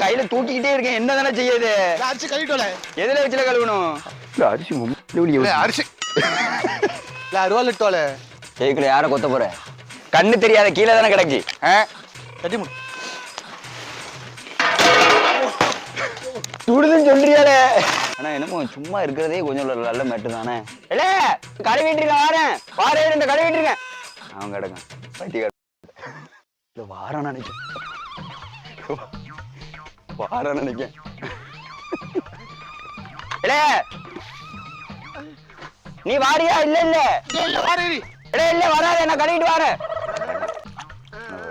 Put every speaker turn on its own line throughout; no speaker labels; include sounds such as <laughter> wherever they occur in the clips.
கையில தூக்கிக்கிட்டே இருக்கேன். என்ன தானே செய்யுது
அரிசி கழுவிட்டோல
எதுல வச்சுல கழுவணும்? அரிசி
அரிசி. இல்ல அருவாள் இட்டோல
ஜெயிக்கல யார கொத்த போற? கண்ணு தெரியாத கீழே தானே கிடக்கு. ஆ?
கட்டி முடி
சுடுதுன்னு சொல்றியாலே ஆனா என்னமோ சும்மா இருக்கிறதே கொஞ்சம் நல்ல மெட்டு தானே. இல்ல கடை வீட்டுருக்கேன் வாரேன் வாரேன் இந்த கடை வீட்டுருக்கேன் அவன் பத்தி இல்ல வாரம் நினைக்கேன் இல்ல நீ வாரியா இல்ல இல்ல.
இல்ல
இல்ல இல்ல வராத. நான் கழுவிட்டு வரேன்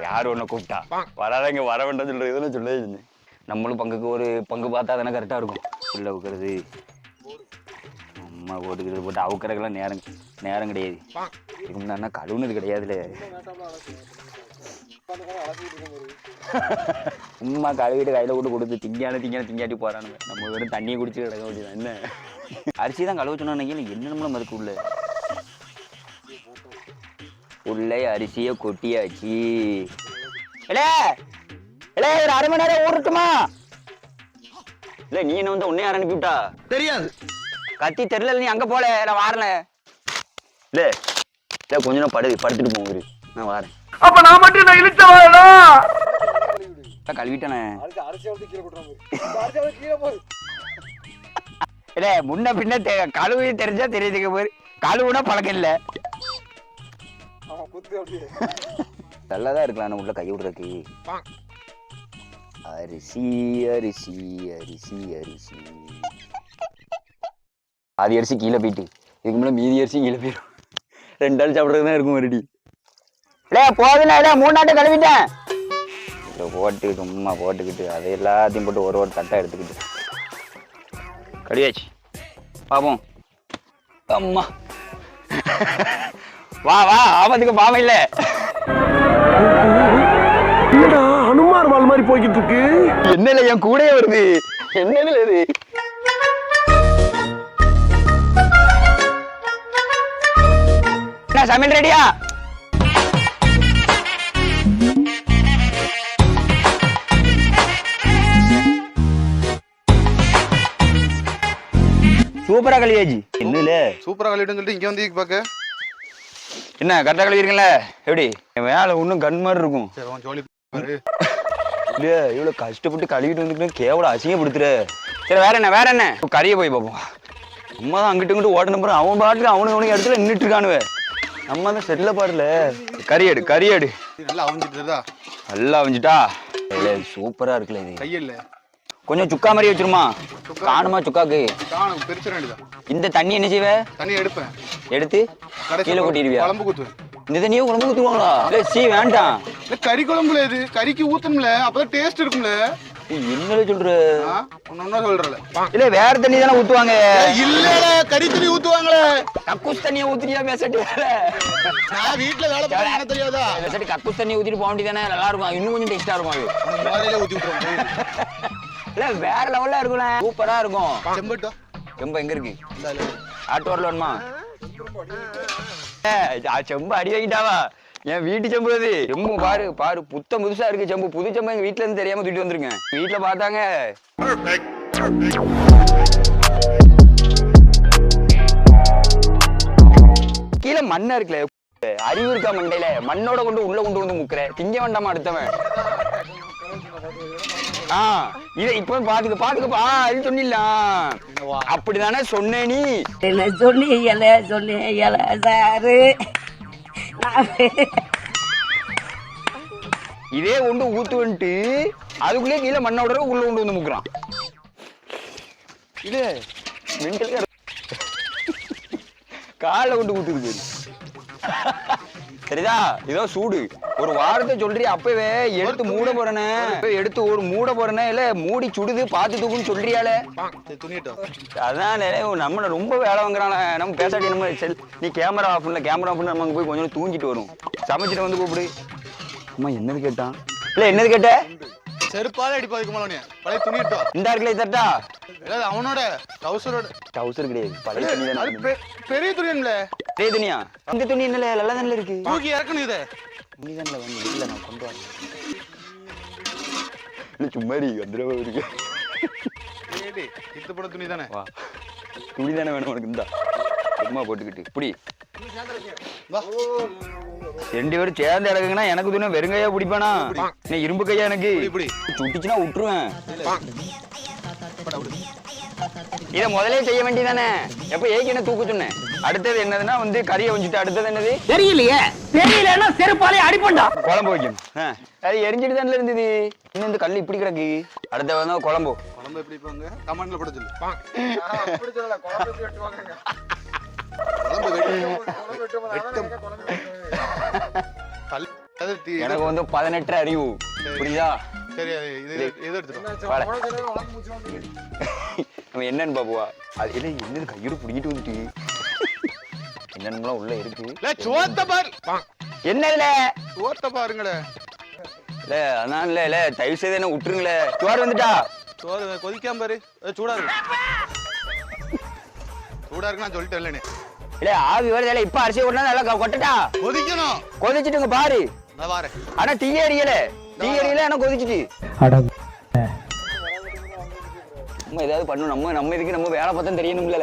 யார் ஒண்ணு கூப்பிட்டா? வராத இங்க வர வேண்டாம் சொல்றது சொல்லி நம்மளும் பங்குக்கு ஒரு பங்கு பார்த்தா தானே கரெக்டா இருக்கும். உள்ள உட்கறது அம்மா போட்டுக்கிறது போட்டு அவுக்கிறதுக்கெல்லாம் நேரம் நேரம் கிடையாது. இதுக்கு முன்னாடி கழுவுனது கிடையாதுல. <laughs> சும்மா கழுவிட்டு கையில போட்டு கொடுத்து திங்கான திங்கான திங்காட்டி போறானுங்க. நம்ம வெறும் தண்ணியை குடிச்சு கிடக்க வேண்டியது என்ன? அரிசி தான் கழுவ சொன்னா என்ன நம்மளும் அதுக்கு உள்ள? உள்ளே அரிசியை கொட்டியாச்சு. இல்ல இல்ல ஒரு அரை மணி நேரம் ஊறட்டுமா? இல்ல நீ என்ன வந்து உன்னை யார் அனுப்பிவிட்டா
தெரியாது.
கத்தி தெரியல நீ அங்க போல நான் வாரல இல்ல இல்ல கொஞ்ச நேரம் படு படுத்துட்டு போங்க நான் வாரேன்.
அப்ப நான் மட்டும் நான் இழுச்சவாடா
அதான் கழுவிட்டானே. இல்ல முன்ன பின்ன தெ- கழுவி தெரிஞ்சா தெரியுதுக்கு போய் கழுவுனா பழக்கம் இல்ல.
ஆமா குத்து அப்படியே.
நல்லா தான் இருக்கலாம் உள்ள கை விடுறதுக்கு. அரிசி அரிசி அரிசி அரிசி. பாதி அரிசி கீழே போயிட்டு இதுக்கு முன்னாடி மீதி அரிசி கீழே போயிடும் ரெண்டு ஆள் சாப்பிட்றது தான் இருக்கும் ரெடி இல்லை போதுல இல்லை மூணு நாட்டை கழுவிட்டேன். இதை போட்டு சும்மா போட்டுக்கிட்டு அதை எல்லாத்தையும் போட்டு ஒரு ஒரு தட்டை எடுத்துக்கிட்டு. கடியாச்சு. பாப்போம். அம்மா. வா வா ஆபத்துக்கு பாவம் இல்லை.
ஹனுமார் வால் மாதிரி போய்கிட்டு இருக்கு
என்னல என் கூடயே வருது? என்னல இது? என்ன சமையல் ரெடியா சூப்பரா கழியாச்சு. என்னல
சூப்பரா கழுவிட்டுன்னு சொல்லிட்டு இங்க வந்து பாக்க.
என்ன கரெக்டா கழுவிருக்கீங்கள எப்படி? என் வேலை இன்னும் கண் மாதிரி இருக்கும்.
சரி
இல்லையா இவ்வளவு கஷ்டப்பட்டு கழுவிட்டு வந்துட்டு கேவலம் அசிங்கப்படுத்துற. சரி வேற என்ன வேற என்ன? கறியை போய் பார்ப்போம் நம்ம தான் அங்கிட்டு இங்கிட்டு ஓட்ட நம்புறோம் அவன் பாட்டுக்கு அவனுக்கு அவனுக்கு இடத்துல நின்றுட்டு இருக்கானுவே. நம்ம தான் செட்டில் பாடல கறி எடு கறி எடு.
இது நல்லா அவிஞ்சிட்டு
நல்லா அவஞ்சிட்டா? சூப்பரா இருக்குல்ல இது.
கையில்ல.
கொஞ்சம் சுக்கா மாதிரி வச்சிருமா? காணுமா சுக்காக்கு?
காணும் பிரிச்சிட வேண்டியதான்
இந்த தண்ணி என்ன செய்வ?
தண்ணி எடுப்பேன்.
எடுத்து கீழே கொட்டிடுவியா?
குழம்பு ஊத்துவேன்
இந்த தண்ணியை குழம்பு ஊத்துவாங்களா இல்ல சீ வேண்டாம்.
இல்ல கறி குழம்புல இது. கறிக்கு ஊத்தணும்ல அப்பதான் டேஸ்ட் இருக்கும்ல.
ஏய், என்னல சொல்ற?
ஒண்ணா சொல்றல
இல்ல வேற தண்ணி தானே ஊத்துவாங்க.
இல்ல கறி தண்ணி ஊத்துவாங்களே.
கக்கூஸ் தண்ணியை ஊத்துறியா பேசட்டு
நான் வீட்ல வேலை பண்ண எனக்கு தெரியாதா
கக்கூஸ் தண்ணி ஊத்திட்டு போக வேண்டியதானே நல்லா இருக்கும். இன்னும் கொஞ்சம் டேஸ்டா இருக்கும் அது.
ஊத்தி விட்டுருவோம்
இல்ல வேற லெவல்ல இருக்கும்ல. சூப்பரா இருக்கும்.
செம்பட்டோ?
செம்பு எங்க இருக்கு?
இந்தால.
ஆட்டு வரல வேணுமா? செம்பு அடி வைக்கிட்டாவா என் வீட்டு செம்பு அது. செம்பு பாரு பாரு புத்தம் புதுசா இருக்கு செம்பு. புது செம்பு எங்க வீட்ல இருந்து தெரியாம தூக்கிட்டு வந்திருக்கேன். வீட்ல பார்த்தாங்க. கீழே மண்ணா இருக்குல்ல அறிவு இருக்கா மண்டையில? மண்ணோட கொண்டு உள்ள கொண்டு வந்து முக்குற. திங்க வேண்டாமா அடுத்தவன்? ஆ இதை இப்ப பாத்துக்க பாத்துக்கப்பா அது சொன்னிடலாம் அப்படிதானே சொன்னே நீ.
என்ன சொல்லி இலை சொல்லி இலை சாரு.
இதே கொண்டு ஊத்து வந்துட்டு அதுக்குள்ளே கீழே மண்ணை விடுற உள்ள கொண்டு வந்து முக்குறான். இல்ல மென்டல் காலை கொண்டு ஊத்துது சரிதா? இதோ சூடு. ஒரு வாரத்தை சொல்றீ அப்பவே எடுத்து மூட போறேனே. எடுத்து ஒரு மூட போறேனே? இல்ல மூடி சுடுது பாத்து தூக்குன்னு சொல்றியாலே அதான் நம்மள ரொம்ப வேலை வாங்குறாங்க நம்ம பேசாட்டி நம்ம செல் நீ கேமரா ஆஃப் பண்ணல கேமரா ஆஃப் பண்ண நம்ம அங்க போய் கொஞ்சம் தூங்கிட்டு வரும். சமைச்சிட்டு வந்து கூப்பிடு. அம்மா என்னது கேட்டான் இல்ல என்னது கேட்ட?
செருப்பால அடிப்பாதுக்கு மேல பழைய துணிட்டோம்
இந்த இருக்குல்ல தட்டா?
அதாவது அவனோட டவுசரோட
டவுசர் கிடையாது. பழைய துணி
பெரிய துணியன்ல
பெரிய துணியா? இந்த துணி என்னல நல்லா தானே இருக்கு?
தூக்கி இறக்கணும் இதை.
தானே வந்து இல்ல நான் கொண்டு வரேன் இல்லை சும்மா வந்துடுவா இருக்கு.
இத்து போட துணி தானே?
வா. துணி தானே வேணும் உனக்கு இந்தா. சும்மா போட்டுக்கிட்டு. இப்படி ரெண்டு பேரும் சேர்ந்து இடக்குங்கன்னா எனக்கு துணை வெறுங்கையா பிடிப்பானா? என்ன இரும்பு கையா எனக்கு?
இப்படி
சுட்டுச்சுன்னா விட்டுருவேன். இதை முதலே செய்ய வேண்டியதானே? எப்ப ஏக்கு என்ன தூக்க சொன்னேன்? அடுத்தது என்னதுன்னா வந்து கறியை வச்சுட்டு அடுத்தது என்னது?
தெரியலையே. தெரியலன்னா செருப்பாலே அடிப்பண்டா.
குழம்பு வைக்கணும் ஆ, அது எரிஞ்சிட்டு தானே இருந்தது? இன்னும் இந்த கல் இப்படி கிடக்கு. அடுத்த வந்து குழம்பு.
குழம்பு எப்படி வைப்பாங்க கமெண்ட்ல போட சொல்லு. <laughs>
எனக்கு வந்து பதினெட்டு அறிவு. புரியுதா?
சரி இது இது எடுத்துட்டு. <laughs>
நம்ம என்னன்னு பாப்புவா அது என்ன என்னது கையோட பிடிக்கிட்டு வந்துட்டு? என்னென்னலாம் உள்ள இருக்கு?
இல்ல சோத்த பாரு.
என்னதுல?
சோத்த பாருங்கடே
இல்ல அதான் இல்ல இல்ல தயவு செய்து என்ன விட்டுருங்களே. சோறு வந்துட்டா?
சோறு கொதிக்காம பாரு. சூடா இருக்கு சூடா இருக்கு நான் சொல்லிட்டேன் இல்லனே
இல்ல ஆவி வருது இல்ல இப்ப அரிசி கொண்டா நல்லா கொட்டட்டா?
கொதிக்கணும்.
கொதிச்சுட்டுங்க பாரு. ஆனா தீ எரியல தீ எரியல ஆனா கொதிச்சுட்டு. நம்ம ஏதாவது பண்ணணும். நம்ம நம்ம இதுக்கு நம்ம வேலை பார்த்தோம் தெரியணும்ல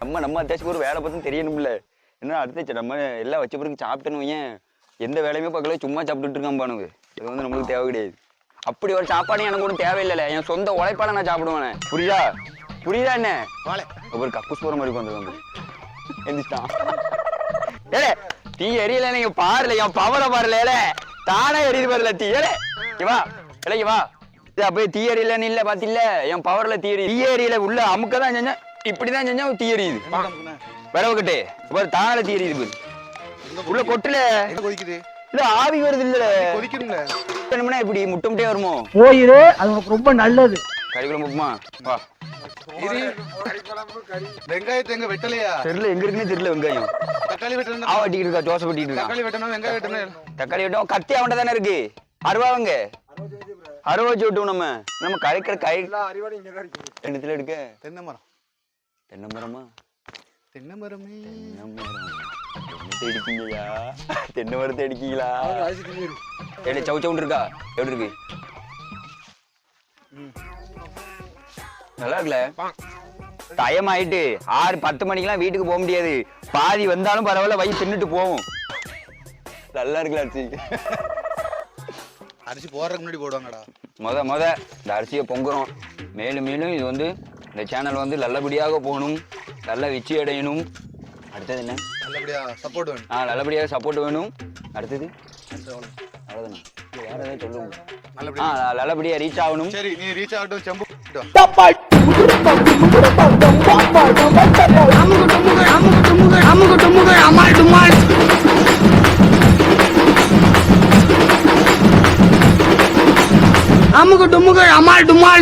நம்ம நம்ம அத்தாச்சுக்கு ஒரு வேலை பார்த்தோம் தெரியணும்ல. என்ன அடுத்த நம்ம எல்லாம் வச்ச பிறகு சாப்பிட்டேன்னு வையேன். எந்த வேலையுமே பார்க்கல சும்மா சாப்பிட்டுட்டு இருக்கான் பானுங்க. இது வந்து நம்மளுக்கு தேவை கிடையாது. அப்படி ஒரு சாப்பாடு எனக்கு ஒன்றும் தேவையில்லைல்ல. என் சொந்த உழைப்பால நான் சாப்பிடுவேனே புரியுதா? புரியுதா என்ன? ஒரு கக்கூஸ் போற மாதிரி வந்து எந்திரிச்சிட்டான். ஏலே தீ எரியல நீங்க பாருல. என் பவரை பாருல ஏலே. தானே எரியுது பாருல தீ. ஏலே இங்க வா. ஏலே இங்க வா. இது அப்படியே தீ எரியலன்னு இல்ல பாத்தில்ல என் பவர்ல தீ எரியுது தீ எரியல உள்ள அமுக்க தான் செஞ்சேன். இப்படிதான் செஞ்சா தீ எரியுது விரவு கட்டு பாரு தானே தீ எரியுது பாரு உள்ள கொட்டுல.
கொதிக்குது?
இல்ல ஆவி வருது இல்ல? என்னமனா இப்படி முட்டை முட்டையே வருமோ?
போயிரு அது உனக்கு ரொம்ப நல்லது.
கறி குழம்பு உப்புமா? வா.
வெங்காயத்தை எங்க வெட்டலையா?
தெரியல எங்க இருக்குன்னே தெரியல வெங்காயம்.
தக்காளி வெட்டணும்
ஆ இருக்கா தோசை இருக்கா?
தக்காளி வெட்டணும் வெங்காயம் வெட்டணும்.
தக்காளி கத்தி அவன்கிட்ட தானே இருக்கு. அருவாங்க அருவா வச்சு நம்ம. நம்ம கரைக்கிற கை என்னத்துல எடுக்க
தென்னை மரம்.
தென்னை மரமா?
தென்னை மரமே.
தென்னை மரம். என்னத்தை தென்னை மரத்தை அடிக்கீங்களா சவு சவுண்டு இருக்கா? எப்படி இருக்கு? நல்லா இருக்குல்ல டைம் ஆயிட்டு ஆறு பத்து மணிக்கெல்லாம் வீட்டுக்கு போக முடியாது. பாதி வந்தாலும் பரவாயில்ல வயிறு தின்னுட்டு போவோம். நல்லா இருக்குல்ல அரிசி
போடுறதுக்கு முன்னாடி போடுவாங்கடா
முத முத இந்த அரிசியை பொங்குறோம் மேலும் மேலும் இது வந்து இந்த சேனல் வந்து நல்லபடியாக போகணும் நல்ல வெற்றி அடையணும் அடுத்தது என்ன
நல்லபடியா சப்போர்ட் வேணும்
ஆ நல்லபடியாக சப்போர்ட் வேணும் அடுத்தது அவ்வளோதானே வேற ஏதாவது சொல்லுங்க
நல்லபடியா
ஆ நல்லபடியாக ரீச் ஆகணும்
சரி நீ ரீச் ஆகட்டும் செம்பு
ডুমুকে ডুমুকে আমার ডুমাল